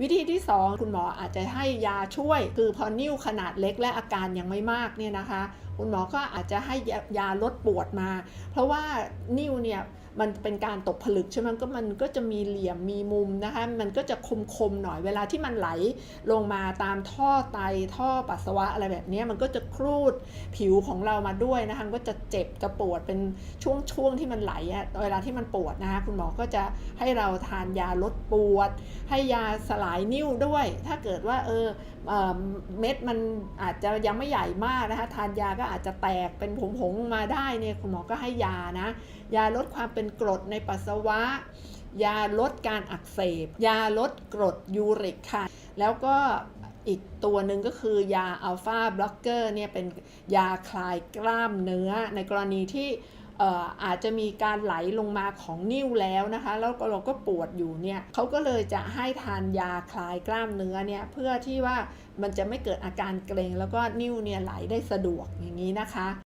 วิธีที่ 2 คุณหมออาจจะให้ยาช่วย คือพอนิ่วขนาดเล็กและอาการยังไม่มากเนี่ยนะคะ คุณหมอก็อาจจะให้ยายาลดปวดมา เพราะว่านิ่วเนี่ยมันเป็นการตกผลึกใช่ไหมก็มันก็จะมีเหลี่ยมมีมุมนะคะ มันก็จะคมๆหน่อยเวลาที่มันไหลลงมาตามท่อไตท่อปัสสาวะอะไรแบบนี้มันก็จะครูดผิวของเรามาด้วยนะคะก็จะเจ็บจะปวดเป็นช่วงๆที่มันไหลอะเวลาที่มันปวดนะคะคุณหมอก็จะให้เราทานยาลดปวด ให้ยาสลายนิ่วด้วย ถ้าเกิดว่าเออเอ่อเม็ดมันอาจจะยังไม่ใหญ่มากนะคะทานยาก็อาจจะแตกเป็นผงๆมาได้เนี่ยคุณหมอก็ให้ยานะ ยาลดความเป็นกรดในปัสสาวะ ยาลดการอักเสบ ยาลดกรดยูริกค่ะ แล้วก็อีกตัวหนึ่งก็คือยาอัลฟาบล็อกเกอร์เนี่ยเป็นยาคลายกล้ามเนื้อในกรณีที่ อาจจะมีการไหลลงมาของนิ่วแล้วนะคะ แล้วเราก็ปวดอยู่เนี่ยเขาก็เลยจะให้ทานยาคลายกล้ามเนื้อเนี่ยเพื่อที่ว่ามันจะไม่เกิดอาการเกร็งแล้วก็นิ่วเนี่ยไหลได้สะดวกอย่างนี้นะคะ